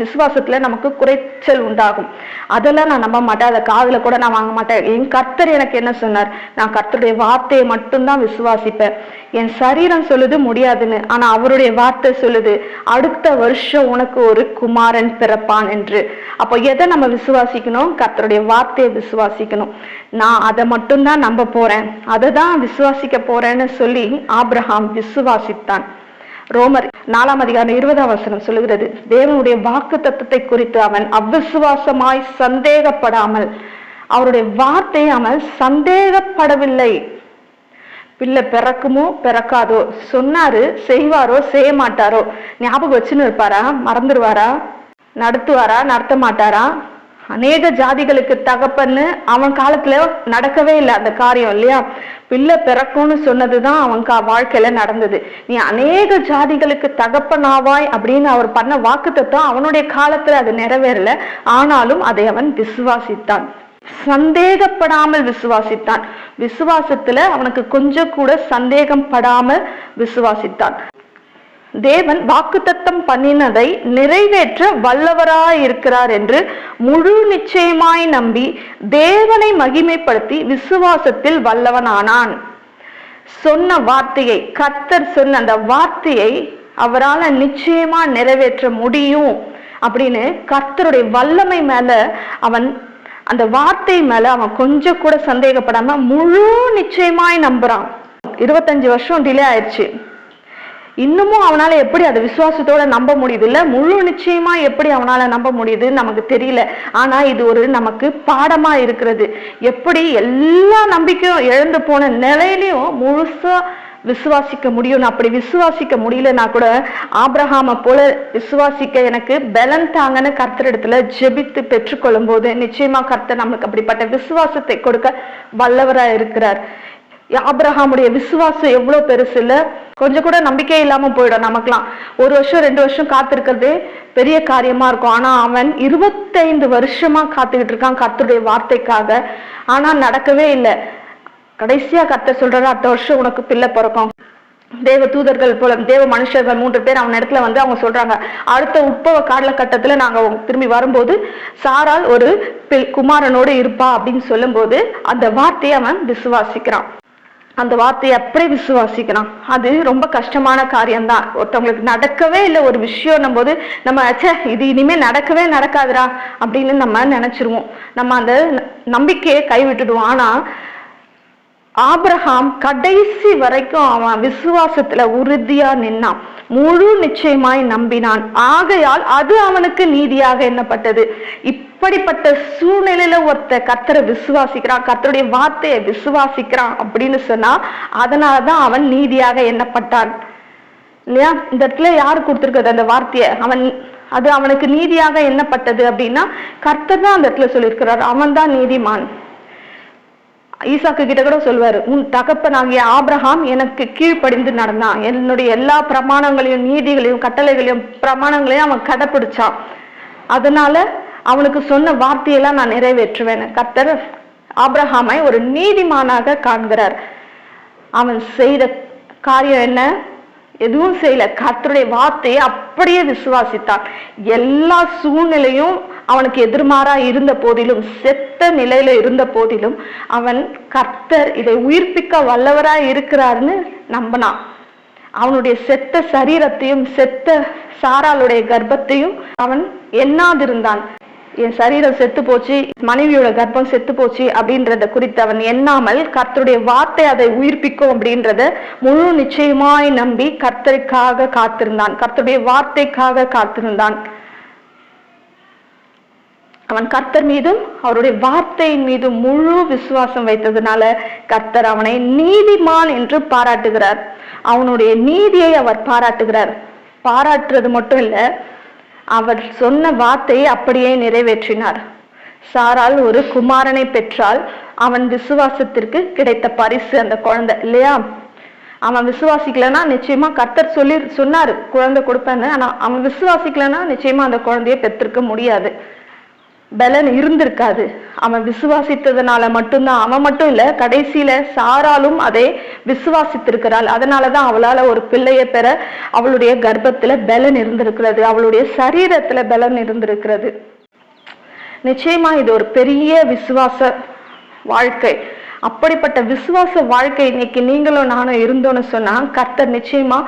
விசுவாசத்துல நமக்கு குறைச்சல் உண்டாகும். அதெல்லாம் நான் நம்ப மாட்டேன். அதை காதல கூட நான் வாங்க மாட்டேன். என் கர்த்தர் எனக்கு என்ன சொன்னார்? நான் கர்த்தருடைய வார்த்தையை மட்டும்தான் விசுவாசிப்பேன். என் சரீரம் சொல்லுது முடியாதுன்னு. ஆனா அவருடைய வார்த்தை சொல்லுது அடுத்த வருஷம் உனக்கு ஒரு குமாரன் பிறப்பான் என்று. அப்போ எதை நம்ம விசுவாசிக்கணும்? கர்த்தருடைய வார்த்தையை விசுவாசிக்கணும். நான் அதை மட்டும்தான் நம்ப போறேன். அதை தான் விசுவாசிக்க போறேன்னு சொல்லி ஆப்ரஹாம் விசுவாசித்தான். ரோமர் நாலாம் அதிகாரம் இருபதாம் வசனம் சொல்லுகிறது தேவனுடைய வாக்கு தத்துவத்தை குறித்து அவன் அவிசுவாசமாய் சந்தேகப்படாமல் அவருடைய வார்த்தையை அவன் சந்தேகப்படவில்லை. பிள்ளை பிறக்குமோ பிறக்காதோ சொன்னாரு செய்வாரோ செய்ய மாட்டாரோ ஞாபகம் வச்சுன்னு இருப்பாரா? மறந்துடுவாரா நடத்துவாரா? நடத்த மாட்டாரா அநேக ஜாதிகளுக்கு தகப்பன்னு அவன் காலத்துல நடக்கவே இல்லை அந்த காரியம் இல்லையா? பிள்ளை பிறக்கும்னு சொன்னதுதான் அவன் கா வாழ்க்கையில நடந்தது. நீ அநேக ஜாதிகளுக்கு தகப்பனாவாய் அப்படின்னு அவர் பண்ண வாக்குத்தத்தம் அவனுடைய காலத்துல அது நிறைவேறல. ஆனாலும் அதை அவன் விசுவாசித்தான். சந்தேகப்படாமல் விசுவாசித்தான். விசுவாசத்துல அவனுக்கு கொஞ்சம் கூட சந்தேகம் படாமல் விசுவாசித்தான். தேவன் வாக்குத்தத்தம் பண்ணினதை நிறைவேற்ற வல்லவராயிருக்கிறார் என்று முழு நிச்சயமாய் நம்பி தேவனை மகிமைப்படுத்தி விசுவாசத்தில் வல்லவனானான். சொன்ன வார்த்தையை கர்த்தர் சொன்ன அந்த வார்த்தையை அவரால் நிச்சயமா நிறைவேற்ற முடியும் அப்படின்னு கர்த்தருடைய வல்லமை மேல அவன் அந்த வார்த்தை மேல அவன் கொஞ்சம் கூட சந்தேகப்படாம முழு நிச்சயமாய் நம்புறான். இருபத்தஞ்சு வருஷம் டிலே ஆயிடுச்சு இன்னமும் அவனால எப்படி அதை விசுவாசத்தோட நம்ப முடியுது இல்ல முழு நிச்சயமா எப்படி அவனால நம்ப முடியுதுன்னு நமக்கு தெரியல. ஆனா இது ஒரு நமக்கு பாடமா இருக்கிறது. எப்படி எல்லா நம்பிக்கையும் இழந்து போன நிலையிலையும் முழுசா விசுவாசிக்க முடியும் அப்படி விசுவாசிக்க முடியலன்னா கூட ஆப்ரஹாமை போல விசுவாசிக்க எனக்கு பலன் தாங்கன்னு கர்த்தரிடத்துல ஜெபித்து பெற்றுக்கொள்ளும் போது நிச்சயமா கர்த்தர் நமக்கு அப்படிப்பட்ட விசுவாசத்தை கொடுக்க வல்லவரா இருக்கிறார். ஆப்ரஹாமுடைய விசுவாசம் எவ்வளவு பெருசு இல்லை கொஞ்சம் கூட நம்பிக்கை இல்லாம போயிடும் நமக்குலாம் ஒரு வருஷம் ரெண்டு வருஷம் காத்திருக்கிறது பெரிய காரியமா இருக்கும். ஆனா அவன் இருபத்தைந்து வருஷமா காத்துக்கிட்டு இருக்கான் கத்துடைய வார்த்தைக்காக. ஆனா நடக்கவே இல்லை. கடைசியா கர்த்தர் சொல்றாரு அடுத்த வருஷம் உனக்கு பிள்ளை பிறக்கும். தேவ தூதர்கள் போல தேவ மனுஷர்கள் மூன்று பேர் அவன் இடத்துல வந்து அவங்க சொல்றாங்க அடுத்த உட்பவ காலகட்டத்துல நாங்க திரும்பி வரும்போது சாரால் ஒரு குமாரனோடு இருப்பா அப்படின்னு சொல்லும்போது அந்த வார்த்தையை அவன் விசுவாசிக்கிறான். அந்த வார்த்தையை அப்படியே விசுவாசிக்கிறான் அது ரொம்ப கஷ்டமான காரியம்தான். ஒருத்தவங்களுக்கு நடக்கவே இல்லை ஒரு விஷயம் போது நம்ம ச்சே இது இனிமே நடக்கவே நடக்காதுடா அப்படின்னு நம்ம நினைச்சிருவோம். நம்ம அந்த ந- நம்பிக்கையை கைவிட்டுடுவோம். ஆனா ஆப்ரஹாம் கடைசி வரைக்கும் அவன் விசுவாசத்துல உறுதியா நின்னான். முழு நிச்சயமாய் நம்பினான். ஆகையால் அது அவனுக்கு நீதியாக எண்ணப்பட்டது. இப்படிப்பட்ட சூழ்நிலையில ஒருத்த கத்தரை விசுவாசிக்கிறான் கர்த்தருடைய வார்த்தையை விசுவாசிக்கிறான் அப்படின்னு சொன்னா அதனாலதான் அவன் நீதியாக எண்ணப்பட்டான். இல்லையா? இந்த இடத்துல யார் கொடுத்துருக்கிறது அந்த வார்த்தையை? அவன் அது அவனுக்கு நீதியாக எண்ணப்பட்டது அப்படின்னா கர்த்தர் தான் அந்த இடத்துல சொல்லியிருக்கிறார். அவன் தான் நீதிமான். ஈசாக்கு கிட்ட கூட சொல்வாரு உன் தகப்பனாகிய ஆப்ரஹாம் எனக்கு கீழ்ப்படிந்து நடந்தான் என்னுடைய எல்லா பிரமாணங்களையும் நீதிகளையும் கட்டளைகளையும் பிரமாணங்களையும் அவன் கடைப்பிடிச்சான் அதனால அவனுக்கு சொன்ன வார்த்தையெல்லாம் நான் நிறைவேற்றுவேன். கர்த்தர் ஆப்ரஹாமை ஒரு நீதிமானாக காண்கிறார். அவன் செய்த காரியம் என்ன? எதுவும் செய்யல. கர்த்தருடைய வார்த்தையை அப்படியே விசுவாசித்தான். எல்லா சூழ்நிலையும் அவனுக்கு எதிர்மாறா இருந்த போதிலும் செத்த நிலையில இருந்த போதிலும் அவன் கர்த்தர் இதை உயிர்ப்பிக்க வல்லவரா இருக்கிறாருன்னு நம்பினான் அவனுடைய செத்த சரீரத்தையும் செத்த சாராளுடைய கர்ப்பத்தையும் அவன் எண்ணாதிருந்தான். என் சரீரம் செத்து போச்சு மனைவியோட கர்ப்பம் செத்து போச்சு அப்படின்றத குறித்து அவன் எண்ணாமல் கர்த்தருடைய வார்த்தை அதை உயிர்ப்பிக்கும் அப்படின்றத முழு நிச்சயமாய் நம்பி கர்த்தருக்காக காத்திருந்தான். கர்த்தருடைய வார்த்தைக்காக காத்திருந்தான். அவன் கர்த்தர் மீதும் அவருடைய வார்த்தையின் மீதும் முழு விசுவாசம் வைத்ததுனால கர்த்தர் அவனை நீதிமான் என்று பாராட்டுகிறார். அவனுடைய நீதியை அவர் பாராட்டுகிறார். பாராட்டுறது மட்டும் இல்ல அவர் சொன்ன வார்த்தையை அப்படியே நிறைவேற்றினார். சாரால் ஒரு குமாரனை பெற்றால் அவன் விசுவாசத்திற்கு கிடைத்த பரிசு அந்த குழந்தை இல்லையா? அவன் விசுவாசிக்கலன்னா நிச்சயமா கர்த்தர் சொல்லி சொன்னாரு குழந்தை கொடுப்பேன்னு ஆனா அவன் விசுவாசிக்கலன்னா நிச்சயமா அந்த குழந்தைய பெற்றிருக்க முடியாது. பலன் இருந்திருக்காது. அவன் விசுவாசித்ததுனால மட்டும்தான் அவன் மட்டும் இல்ல கடைசியில சாராலும் அதை விசுவாசித்திருக்கிறாள். அதனாலதான் அவளால ஒரு பிள்ளையை பெற அவளுடைய கர்ப்பத்துல பலன் இருந்திருக்கிறது. அவளுடைய சரீரத்துல பலன் இருந்திருக்கிறது. நிச்சயமா இது ஒரு பெரிய விசுவாச வாழ்க்கை. அப்படிப்பட்ட விசுவாச வாழ்க்கை இன்னைக்கு நீங்களும் நானும் இருந்தோம்னு சொன்னா கர்த்தர் நிச்சயமா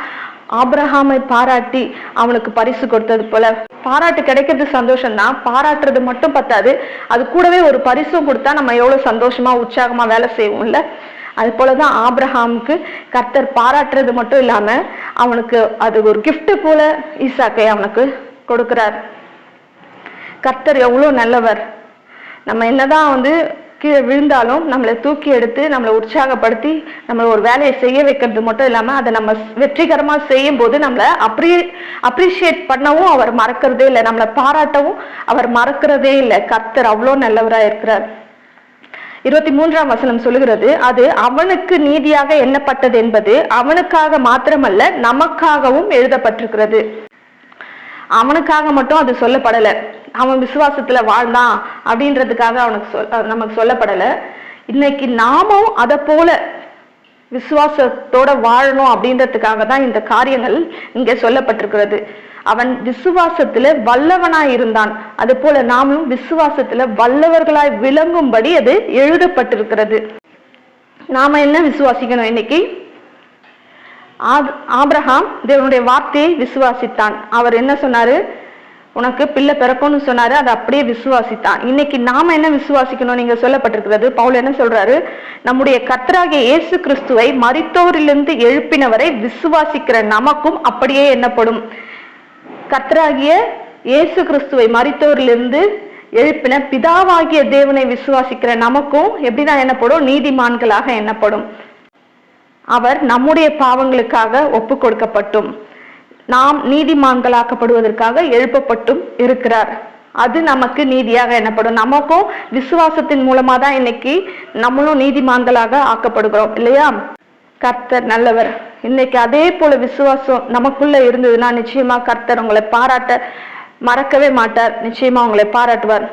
ஆப்ரஹாமை பாராட்டி அவனுக்கு பரிசு கொடுத்தது போல. பாராட்டு கிடைக்கிறது சந்தோஷம் தான் பாராட்டுறது மட்டும் பத்தாது. அது கூடவே ஒரு பரிசும் கொடுத்தா நம்ம எவ்வளவு சந்தோஷமா உற்சாகமா வேலை செய்வோம்ல? அது போலதான் ஆப்ரஹாமுக்கு கர்த்தர் பாராட்டுறது மட்டும் இல்லாம அவனுக்கு அது ஒரு கிஃப்ட் போல ஈசாக்கை அவனுக்கு கொடுக்கிறார். கர்த்தர் எவ்வளவு நல்லவர். நம்ம என்னதான் வந்து கீழே விழுந்தாலும் நம்மளை தூக்கி எடுத்து நம்மளை உற்சாகப்படுத்தி நம்மளை ஒரு வேலையை செய்ய வைக்கிறது மட்டும் இல்லாமல் அதை நம்ம வெற்றிகரமாக செய்யும் போது நம்மளை அப்ரி அப்ரிஷியேட் பண்ணவும் அவர் மறக்கிறதே இல்லை நம்மளை பாராட்டவும் அவர் மறக்கிறதே இல்லை. கர்த்தர் அவ்வளோ நல்லவராக இருக்கிறார். இருபத்தி மூன்றாம் வசனம் சொல்லுகிறது அது அவனுக்கு நீதியாக எண்ணப்பட்டது என்பது அவனுக்காக மாத்திரமல்ல நமக்காகவும் எழுதப்பட்டிருக்கிறது. அவனுக்காக மட்டும் அது சொல்லப்படலை. அவன் விசுவாசத்துல வாழ்ந்தான் அப்படின்றதுக்காக அவனுக்கு சொல் நமக்கு சொல்லப்படலை. இன்னைக்கு நாமும் அதை போல விசுவாசத்தோட வாழணும் அப்படின்றதுக்காக தான் இந்த காரியங்கள் இங்கே சொல்லப்பட்டிருக்கிறது. அவன் விசுவாசத்துல வல்லவனாய் இருந்தான். அது போல நாமும் விசுவாசத்துல வல்லவர்களாய் விளங்கும்படி அது எழுதப்பட்டிருக்கிறது. நாம என்ன விசுவாசிக்கணும் இன்னைக்கு? ஆப்- தேவனுடைய வார்த்தையை விசுவாசித்தான். அவர் என்ன சொன்னாரு? உனக்கு பிள்ளை பிறக்கும்னு சொன்னாரு அதை அப்படியே விசுவாசித்தான். இன்னைக்கு நாம என்ன விசுவாசிக்கணும் நீங்க சொல்லப்பட்டிருக்கிறது? பவுல் என்ன சொல்றாரு? நம்முடைய கத்தராகிய இயேசு கிறிஸ்துவை மறித்தோரிலிருந்து எழுப்பினவரை விசுவாசிக்கிற நமக்கும் அப்படியே எண்ணப்படும். கத்தராகிய இயேசு கிறிஸ்துவை மறித்தோரிலிருந்து எழுப்பின பிதாவாகிய தேவனை விசுவாசிக்கிற நமக்கும் எப்படிதான் என்னப்படும் நீதிமான்களாக எண்ணப்படும். அவர் நம்முடைய பாவங்களுக்காக ஒப்பு கொடுக்கப்பட்டும். நாம் நீதிமான்களாக்கப்படுவதற்காக எழுப்பப்பட்டும் இருக்கிறார். அது நமக்கு நீதியாக எண்ணப்படும். நமக்கும் விசுவாசத்தின் மூலமா தான் இன்னைக்கு நம்மளும் நீதிமான்களாக ஆக்கப்படுகிறோம் இல்லையா? கர்த்தர் நல்லவர். இன்னைக்கு அதே போல விசுவாசம் நமக்குள்ள இருந்ததுன்னா நிச்சயமா கர்த்தர் உங்களை பாராட்ட மறக்கவே மாட்டார். நிச்சயமா உங்களை பாராட்டுவார்.